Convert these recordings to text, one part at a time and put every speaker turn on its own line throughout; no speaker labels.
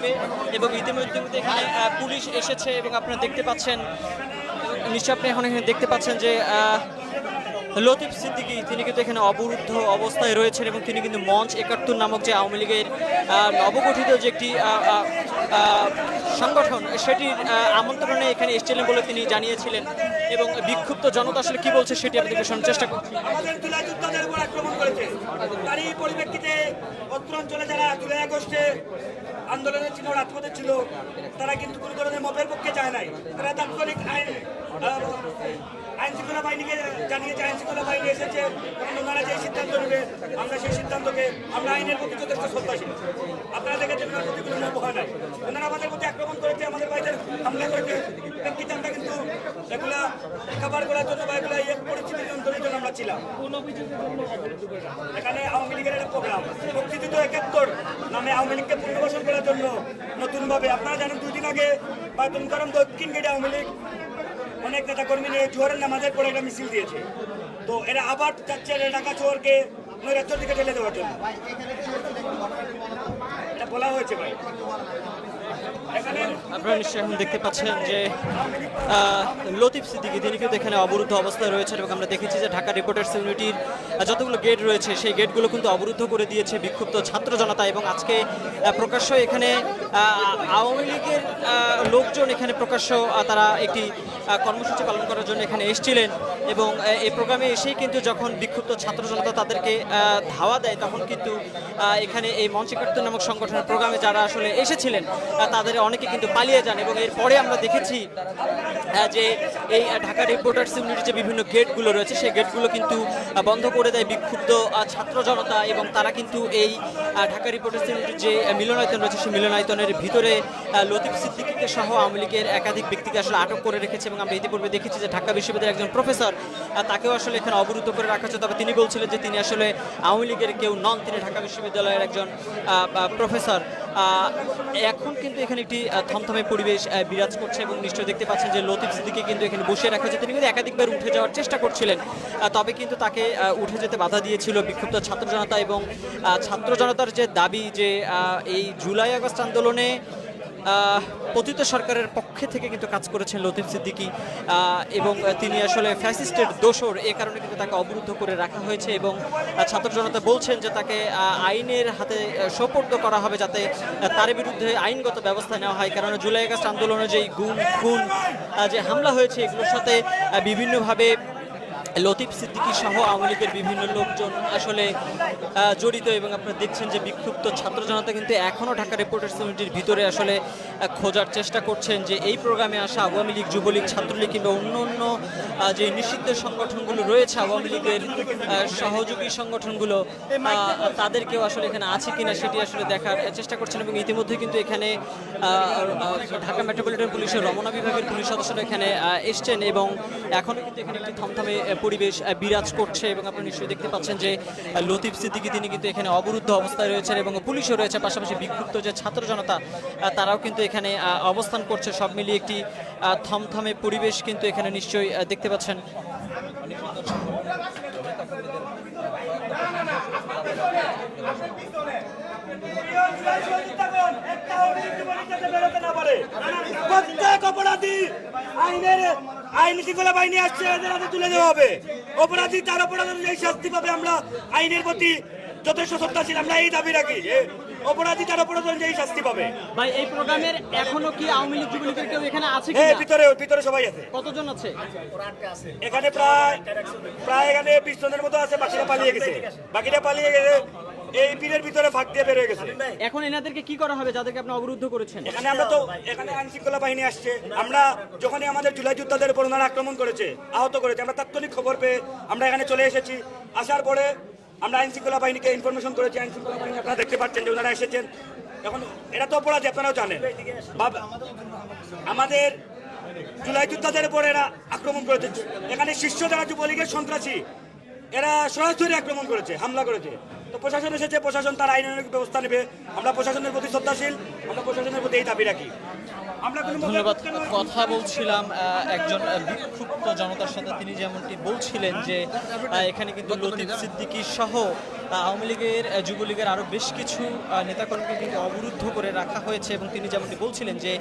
হবে এবং ইতিমধ্যে এখানে পুলিশ এসেছে এবং আপনারা দেখতে পাচ্ছেন নিশ্চয় আপনি এখন এখানে দেখতে পাচ্ছেন যে লতিফ সিদ্দিকি, তিনি কিন্তু এখানে অবরুদ্ধ অবস্থায় রয়েছেন এবং তিনি কিন্তু মঞ্চ একাত্তর নামক যে আওয়ামী লীগের নবগঠিত যে একটি সংগঠন সেটির আমন্ত্রণে এখানে এসেছিলেন বলে তিনি জানিয়েছিলেন এবং বিক্ষুব্ধ জনতা আসলে কি বলছে সেটি আপনাদেরকে শোনার চেষ্টা করছি।
তারই পরিপ্রেক্ষিতে অত্র যারা জুলাই আগস্টে আন্দোলনের চিহ্ন রাজপথে ছিল, তারা কিন্তু কোনো ধরনের মতের পক্ষে যায় নাই। তারা তাৎক্ষণিক আইন আইন শৃঙ্খলা বাহিনীকে জানিয়েছে আইন শৃঙ্খলা বাহিনী এসেছে এবং ওনারা যে সিদ্ধান্ত নেবে, আমরা সেই সিদ্ধান্তকে, আমরা আইনের প্রতি যথেষ্ট শ্রদ্ধাশীল। আপনারা দেখেছেন ওনার প্রতি কোনো হয় নাই। ওনারা আমাদের প্রতি আক্রমণ করেছে, আমাদের ভাইদের হামলা করেছে। আমরা কিন্তু এগুলা খাবার করার জন্য বা এগুলা ইয়ে পরিস্থিতি নিয়ন্ত্রণের জন্য আমরা ছিলাম। এখানে আওয়ামী লীগের একটা প্রোগ্রাম। মুক্তিযুদ্ধ একাত্তর নামে আওয়ামী লীগকে পুনর্বাসন করার জন্য নতুনভাবে আপনারা জানেন দুই দিন আগে বায়তুল করম দক্ষিণ গেটে আওয়ামী লীগ অনেক নেতা কর্মী নিয়ে জোয়ারের নামাজের পরে একটা মিছিল দিয়েছে। তো এরা আবার চাচ্ছে ঢাকা চোরকে নৈরাজ্যের দিকে ঠেলে দেওয়ার জন্য। এটা বলা হয়েছে ভাই।
আপনারা নিশ্চয়ই এখন দেখতে পাচ্ছেন যে লতিফ সিদ্দিকি, তিনি কিন্তু এখানে অবরুদ্ধ অবস্থায় রয়েছেন এবং আমরা দেখেছি যে ঢাকা রিপোর্টার্স ইউনিটির যতগুলো গেট রয়েছে, সেই গেটগুলো কিন্তু অবরুদ্ধ করে দিয়েছে বিক্ষুব্ধ ছাত্র জনতা এবং আজকে প্রকাশ্য এখানে আওয়ামী লীগের লোকজন এখানে প্রকাশ্য তারা একটি কর্মসূচি পালন করার জন্য এখানে এসেছিলেন এবং এই প্রোগ্রামে এসেই কিন্তু যখন বিক্ষুব্ধ ছাত্র জনতা তাদেরকে ধাওয়া দেয়, তখন কিন্তু এখানে এই মঞ্চিকার্তন নামক সংগঠনের প্রোগ্রামে যারা আসলে এসেছিলেন তাদের অনেকে কিন্তু পালিয়ে যান এবং এরপরে আমরা দেখেছি যে এই ঢাকা রিপোর্টার্স ইউনিটির যে বিভিন্ন গেটগুলো রয়েছে, সেই গেটগুলো কিন্তু বন্ধ করে দেয় বিক্ষুব্ধ ছাত্র জনতা এবং তারা কিন্তু এই ঢাকা রিপোর্টার্স ইউনিটির যে মিলনায়তন রয়েছে, সেই মিলনায়তনের ভিতরে লতিফ সিদ্দিকিকে সহ আওয়ামী লীগের একাধিক ব্যক্তিকে আসলে আটক করে রেখেছে এবং আমরা ইতিপূর্বে দেখেছি যে ঢাকা বিশ্ববিদ্যালয়ের একজন প্রফেসর তাকেও আসলে এখানে অবরুদ্ধ করে রাখা হচ্ছে তবে তিনি বলছিলেন যে তিনি আসলে আওয়ামী লীগের কেউ নন, তিনি ঢাকা বিশ্ববিদ্যালয়ের একজন প্রফেসর। এখন কিন্তু এখানে একটি থমথমে পরিবেশ বিরাজ করছে এবং নিশ্চয়ই দেখতে পাচ্ছেন যে লতিফ সিদ্দিকে কিন্তু এখানে বসিয়ে রাখা হয়েছে। তিনি কিন্তু একাধিকবার উঠে যাওয়ার চেষ্টা করছিলেন তবে কিন্তু তাকে উঠে যেতে বাধা দিয়েছিল বিক্ষুব্ধ ছাত্র জনতা এবং ছাত্র জনতার যে দাবি যে এই জুলাই আগস্ট আন্দোলনে পতিত সরকারের পক্ষে থেকে কিন্তু কাজ করেছেন লতিফ সিদ্দিকী এবং তিনি আসলে ফ্যাসিস্টের দোষর, এ কারণে কিন্তু তাকে অবরুদ্ধ করে রাখা হয়েছে এবং ছাত্র জনতা বলছেন যে তাকে আইনের হাতে সোপর্দ করা হবে যাতে তার বিরুদ্ধে আইনগত ব্যবস্থা নেওয়া হয়। কারণ জুলাই আগস্ট আন্দোলনে যেই গুম, খুন যে হামলা হয়েছে, এগুলোর সাথে বিভিন্নভাবে লতিফ সিদ্দিকী সহ আওয়ামী লীগের বিভিন্ন লোকজন আসলে জড়িত এবং আপনারা দেখছেন যে বিক্ষুব্ধ ছাত্র জনতা কিন্তু এখনও ঢাকা রিপোর্টার্স ইউনিটির ভিতরে আসলে খোঁজার চেষ্টা করছেন যে এই প্রোগ্রামে আসা আওয়ামী লীগ, যুবলীগ, ছাত্রলীগ কিংবা অন্য অন্য যে নিষিদ্ধ সংগঠনগুলো রয়েছে আওয়ামী লীগের সহযোগী সংগঠনগুলো তাদেরকেও আসলে এখানে আছে কিনা সেটি আসলে দেখার চেষ্টা করছেন এবং ইতিমধ্যে কিন্তু এখানে ঢাকা মেট্রোপলিটন পুলিশের রমনা বিভাগের পুলিশ সদস্যরা এখানে এসছেন এবং এখনও কিন্তু এখানে একটি থমথমে পরিবেশ বিরাজ করছে এবং আপনারা নিশ্চয়ই দেখতে পাচ্ছেন যে লতিফ সিদ্দিকি তিনি কিন্তু এখানে অবরুদ্ধ অবস্থায় রয়েছেন এবং পুলিশও রয়েছে, পাশাপাশি বিক্ষুব্ধ যে ছাত্র জনতা তারাও কিন্তু এখানে অবস্থান করছে। সব মিলিয়ে একটি থমথমে পরিবেশ কিন্তু এখানে নিশ্চয়ই দেখতে পাচ্ছেন।
প্রত্যেক অপরাধী আইনের আইন শৃঙ্খলা বাহিনী আসছে এদের হাতে তুলে দেওয়া হবে। অপরাধী তার অপরাধ অনুযায়ী শাস্তি পাবে আমরা আইনের প্রতি যথেষ্ট শ্রদ্ধাশীল আমরা এই দাবি রাখি অপরাধী তার অপরাধ অনুযায়ী শাস্তি পাবে।
ভাই এই প্রোগ্রামের এখনও কি আওয়ামী লীগ যুবলীগের কেউ এখানে আছে
হ্যাঁ ভিতরে ভিতরে সবাই আছে।
কতজন আছে?
এখানে প্রায় প্রায় এখানে বিশ জনের মতো আছে বাকিরা পালিয়ে গেছে। বাকিরা পালিয়ে গেছে। এই পীরের ভিতরে ফাঁক দিয়ে বেরিয়ে গেছে।
এখন এনাদেরকে কি করা হবে যাদেরকে আপনি অবরুদ্ধ করেছেন?
এখানে আমরা তো এখানে আইন শৃঙ্খলা বাহিনী আসছে। আমরা যখনই আমাদের জুলাই যোদ্ধাদের উপর ওনারা আক্রমণ করেছে আহত করেছে আমরা তাৎক্ষণিক খবর পেয়ে আমরা এখানে চলে এসেছি। আসার পরে আমরা আইন শৃঙ্খলা বাহিনীকে ইনফরমেশন করেছি। আইন শৃঙ্খলা বাহিনী আপনারা দেখতে পাচ্ছেন যে ওনারা এসেছেন। এখন এটা তো অপরাধী আপনারাও জানেন। আমাদের জুলাই যোদ্ধাদের উপর এরা আক্রমণ করেছে। এখানে শীর্ষ যারা যুবলীগের সন্ত্রাসী এরা সরাসরি আক্রমণ করেছে হামলা করেছে। তো প্রশাসন এসেছে প্রশাসন তার আইনানুগ ব্যবস্থা নেবে। আমরা প্রশাসনের প্রতি শ্রদ্ধাশীল আমরা প্রশাসনের প্রতি এই দাবি রাখি। আমরা
ধন্যবাদ। কথা বলছিলাম আহ, একজন বিক্ষুব্ধ জনতার সাথে তিনি যেমনটি বলছিলেন যে এখানে কিন্তু লতিফ সিদ্দিকী সহ আওয়ামী লীগের যুবলীগের আরও বেশ কিছু নেতাকর্মীকে কিন্তু অবরুদ্ধ করে রাখা হয়েছে এবং তিনি যেমনটি বলছিলেন যে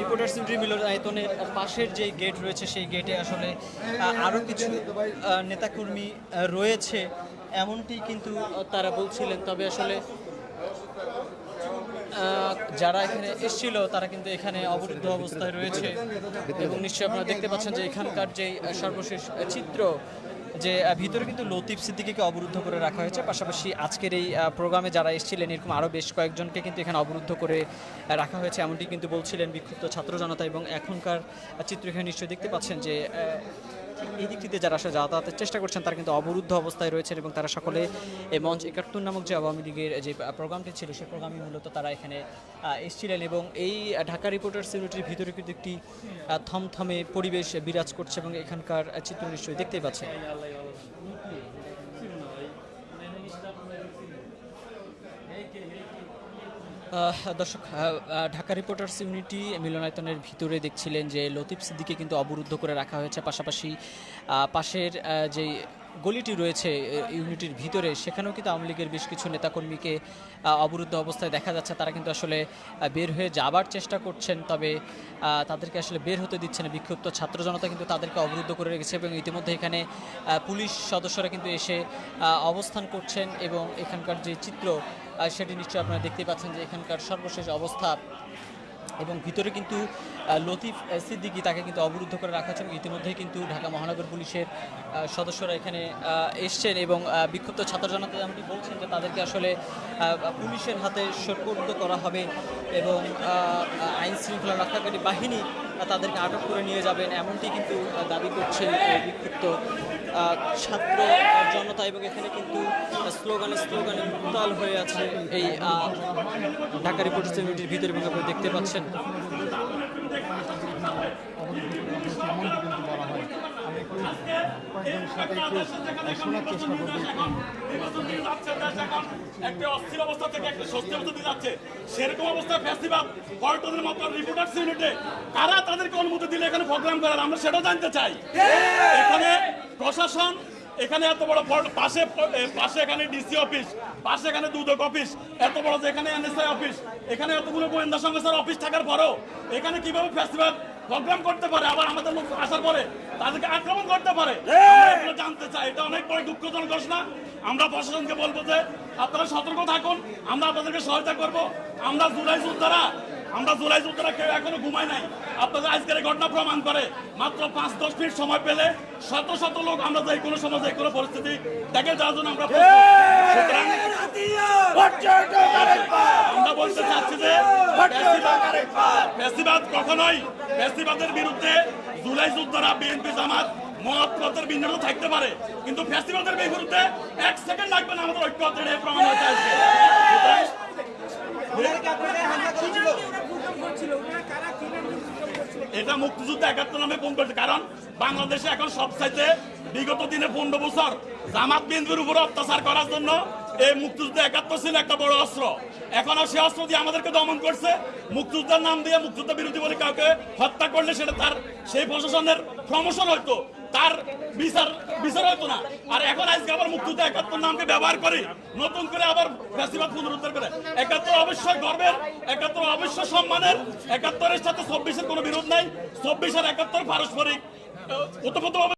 রিপোর্টার্স ইন্ট্রি মিলনায়তনের পাশের যে গেট রয়েছে সেই গেটে আসলে আরও কিছু আহ, নেতাকর্মী রয়েছে। এমনটি কিন্তু তারা বলছিলেন, তবে আসলে যারা এখানে এসেছিল, তারা কিন্তু এখানে অবরুদ্ধ অবস্থায় রয়েছে। এবং নিশ্চয়ই আপনারা দেখতে পাচ্ছেন যে এখানকার যে সর্বশেষ চিত্র, যে ভিতরে কিন্তু লতিফ সিদ্দিকিকে অবরুদ্ধ করে রাখা হয়েছে। পাশাপাশি আজকের এই প্রোগ্রামে যারা এসেছিলেন, এরকম আরও বেশ কয়েকজনকে কিন্তু এখানে অবরুদ্ধ করে রাখা হয়েছে। এমনটি কিন্তু বলছিলেন বিক্ষুব্ধ ছাত্র জনতা এবং এখনকার চিত্র এখানে নিশ্চয়ই দেখতে পাচ্ছেন যে ঠিক এই থেকে যারা আসলে যাতায়াতের চেষ্টা করছেন, তারা কিন্তু অবরুদ্ধ অবস্থায় রয়েছেন এবং তারা সকলে এই মঞ্চ একাত্তর নামক যে আওয়ামী লীগের যে প্রোগ্রামটি ছিল সেই প্রোগ্রামে মূলত তারা এখানে এসেছিলেন এবং এই ঢাকা রিপোর্টার্স ইউনিটির ভিতরে কিন্তু একটি থমথমে পরিবেশ বিরাজ করছে এবং এখানকার চিত্র নিশ্চয়ই দেখতেই পাচ্ছেন। দর্শক ঢাকা রিপোর্টার্স ইউনিটি মিলনায়তনের ভিতরে দেখছিলেন যে লতিফ সিদ্দিকে কিন্তু অবরুদ্ধ করে রাখা হয়েছে। পাশাপাশি পাশের যে গলিটি রয়েছে ইউনিটির ভিতরে। সেখানেও কিন্তু আওয়ামী লীগের বেশ কিছু নেতাকর্মীকে অবরুদ্ধ অবস্থায় দেখা যাচ্ছে। তারা কিন্তু আসলে বের হয়ে যাবার চেষ্টা করছেন, তবে তাদেরকে আসলে বের হতে দিচ্ছে না। বিক্ষুব্ধ ছাত্র জনতা কিন্তু তাদেরকে অবরুদ্ধ করে রেখেছে এবং ইতিমধ্যে এখানে পুলিশ সদস্যরা কিন্তু এসে অবস্থান করছেন এবং এখানকার যে চিত্র সেটি নিশ্চয়ই আপনারা দেখতে পাচ্ছেন যে এখানকার সর্বশেষ অবস্থা। এবং ভিতরে কিন্তু লতিফ সিদ্দিকী তাকে কিন্তু অবরুদ্ধ করে রাখা হচ্ছে এবং ইতিমধ্যেই কিন্তু ঢাকা মহানগর পুলিশের সদস্যরা এখানে এসছেন এবং বিক্ষুব্ধ ছাত্র জনতা যেমনটি বলছেন যে তাদেরকে আসলে পুলিশের হাতে সোপর্দ করা হবে এবং আইন শৃঙ্খলা রক্ষাকারী বাহিনী তাদেরকে আটক করে নিয়ে যাবেন। এমনটি কিন্তু দাবি করছেন বিক্ষুব্ধ ছাত্র জনতা এবং এখানে কিন্তু স্লোগানে স্লোগানে উত্তাল হয়ে আছে এই ঢাকা রিপোর্টার্স ইউনিটির ভিতরে এবং আপনারা দেখতে পাচ্ছেন।
হয় একটু শোনার চেষ্টা
অস্থির অবস্থা থেকে একটা স্বস্তি অবস্থা যাচ্ছে। সেরকম অবস্থায় ফেস্টিভ্যাল পল্টনের মতো রিপোর্টার্স ইউনিটে কারা তাদেরকে অনুমতি দিলে এখানে প্রোগ্রাম করার? আমরা সেটাও জানতে চাই। এখানে প্রশাসন এখানে এত বড় পাশে পাশে এখানে ডিসি অফিস পাশে এখানে দুদক অফিস এত বড় যে এখানে এনএসআই অফিস এখানে এতগুলো গোয়েন্দা সংস্থার অফিস থাকার পরও এখানে কীভাবে ফেস্টিভ্যাল প্রোগ্রাম করতে পারে? আবার আমাদের লোক আসার পরে তাদেরকে আক্রমণ করতে পারে? জানতে চাই। এটা অনেক বড় দুঃখজনক ঘটনা। আমরা প্রশাসনকে বলব যে আপনারা সতর্ক থাকুন। আমরা আপনাদেরকে সহায়তা করব। আমরা জুলাই যোদ্ধারা আমরা জুলাই যোদ্ধারা কেউ এখনও ঘুমাই নাই। আপনাদের আজকের ঘটনা প্রমাণ করে, মাত্র পাঁচ দশ মিনিট সময় পেলে শত শত লোক আমরা যে কোনো সময় যে কোনো পরিস্থিতি দেখে যাওয়ার জন্য আমরা আমরা বলতে চাচ্ছি যে ফেস্টিভাল কখনোই ফেস্টিভালের বিরুদ্ধে জুলাই যোদ্ধারা বিএনপি জামাত মত পথের ভিন্ন থাকতে পারে। কিন্তু ফেস্টিভালের বিরুদ্ধে এক সেকেন্ড লাগবে না আমাদের ঐক্য প্রমাণ আজকে। সুতরাং এটা মুক্তিযুদ্ধ একাত্তর নামে ফোন করেছে। কারণ বাংলাদেশে এখন সবচাইতে বিগত দিনে পনেরো বছর জামাত বিন্দুর উপর অত্যাচার করার জন্য এই মুক্তিযুদ্ধ একাত্তর ছিল একটা বড় অস্ত্র। এখন আর সে অস্ত্র দিয়ে আমাদেরকে দমন করছে। মুক্তিযুদ্ধের নাম দিয়ে মুক্তিযুদ্ধ বিরোধী বলে কাউকে হত্যা করলে সেটা তার সেই প্রশাসনের প্রমোশন হয়তো। তার বিচার বিচার হতো না। আর এখন আজকে আবার মুক্তিযুদ্ধ একাত্তর নামকে ব্যবহার করে নতুন করে আবার ফ্যাসিবাদ পুনরুদ্ধার করে। একাত্তর অবশ্যই গর্বের, একাত্তর অবশ্যই সম্মানের, একাত্তরের সাথে চব্বিশের কোনো বিরোধ নাই। চব্বিশ আর একাত্তর পারস্পরিক, ওতপ্রোতভাবে